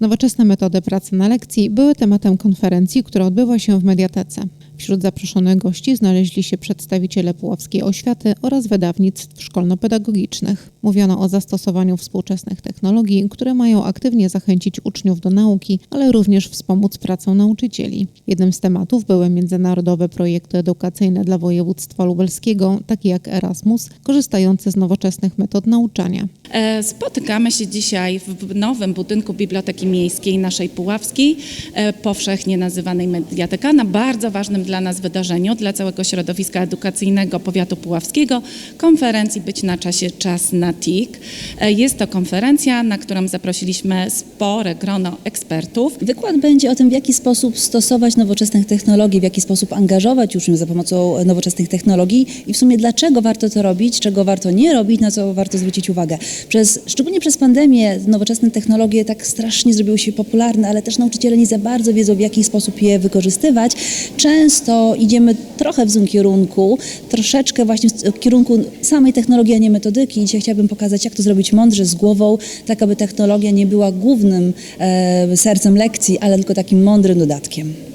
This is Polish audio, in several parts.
Nowoczesne metody pracy na lekcji były tematem konferencji, która odbyła się w Mediatece. Wśród zaproszonych gości znaleźli się przedstawiciele puławskiej oświaty oraz wydawnictw szkolno-pedagogicznych. Mówiono o zastosowaniu współczesnych technologii, które mają aktywnie zachęcić uczniów do nauki, ale również wspomóc pracę nauczycieli. Jednym z tematów były międzynarodowe projekty edukacyjne dla województwa lubelskiego, takie jak Erasmus, korzystające z nowoczesnych metod nauczania. E, Spotykamy się dzisiaj w nowym budynku Biblioteki Miejskiej naszej Puławskiej, e, powszechnie nazywanej Mediateka, na bardzo ważnym dla nas wydarzeniu, dla całego środowiska edukacyjnego powiatu puławskiego, konferencji Być na czasie Czas na TIK. E, Jest to konferencja, na którą zaprosiliśmy spore grono ekspertów. Wykład będzie o tym, w jaki sposób stosować nowoczesne technologie, w jaki sposób angażować uczniów za pomocą nowoczesnych technologii i w sumie dlaczego warto to robić, czego warto nie robić, na co warto zwrócić uwagę. Przez, szczególnie przez pandemię nowoczesne technologie tak strasznie zrobiły się popularne, ale też nauczyciele nie za bardzo wiedzą, w jaki sposób je wykorzystywać. Często idziemy trochę w złym kierunku, troszeczkę właśnie w kierunku samej technologii, a nie metodyki. Dzisiaj chciałabym pokazać, jak to zrobić mądrze, z głową, tak aby technologia nie była głównym e, sercem lekcji, ale tylko takim mądrym dodatkiem.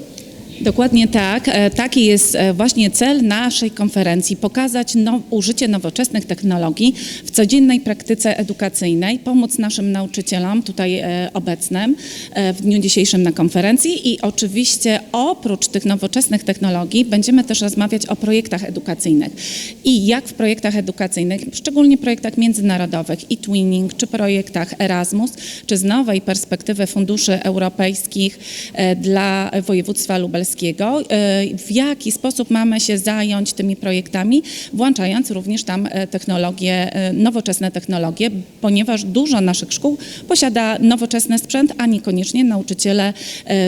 Dokładnie tak. E, Taki jest e, właśnie cel naszej konferencji pokazać now, użycie nowoczesnych technologii w codziennej praktyce edukacyjnej, pomóc naszym nauczycielom tutaj e, obecnym w dniu dzisiejszym na konferencji i oczywiście oprócz tych nowoczesnych technologii będziemy też rozmawiać o projektach edukacyjnych i jak w projektach edukacyjnych, szczególnie projektach międzynarodowych i Twinning, czy projektach Erasmus, czy z nowej perspektywy funduszy europejskich dla województwa lubelskiego, e, w jaki sposób mamy się zająć tymi projektami, włączając również tam e, technologie, e, nowoczesne technologie, ponieważ dużo naszych szkół posiada nowoczesny sprzęt, a niekoniecznie nauczyciele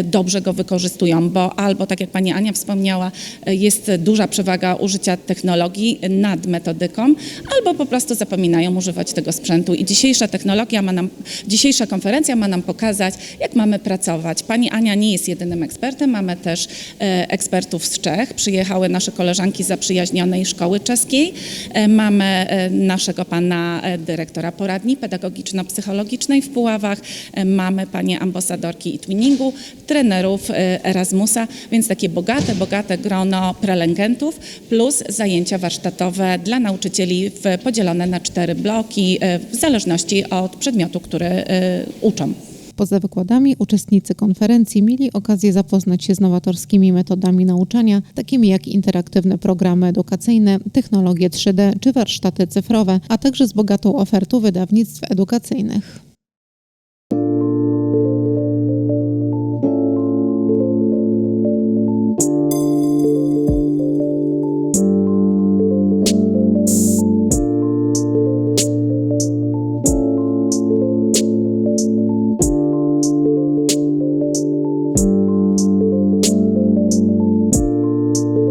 dobrze go wykorzystują, bo albo, tak jak pani Ania wspomniała, jest duża przewaga użycia technologii nad metodyką, albo po prostu zapominają używać tego sprzętu. I dzisiejsza technologia ma nam, dzisiejsza konferencja ma nam pokazać, jak mamy pracować. Pani Ania nie jest jedynym ekspertem, mamy też e, ekspertów z Czech. Przyjechały nasze koleżanki z zaprzyjaźnionej szkoły czeskiej. E, mamy e, naszego pana dyrektora poradni pedagogiczno-psychologicznej w Puławach. Mamy panie ambasadorki i twinningu, trenerów Erasmusa, więc takie bogate, bogate grono prelegentów plus zajęcia warsztatowe dla nauczycieli podzielone na cztery bloki w zależności od przedmiotu, który uczą. Poza wykładami uczestnicy konferencji mieli okazję zapoznać się z nowatorskimi metodami nauczania, takimi jak interaktywne programy edukacyjne, technologie 3D czy warsztaty cyfrowe, a także z bogatą ofertą wydawnictw edukacyjnych.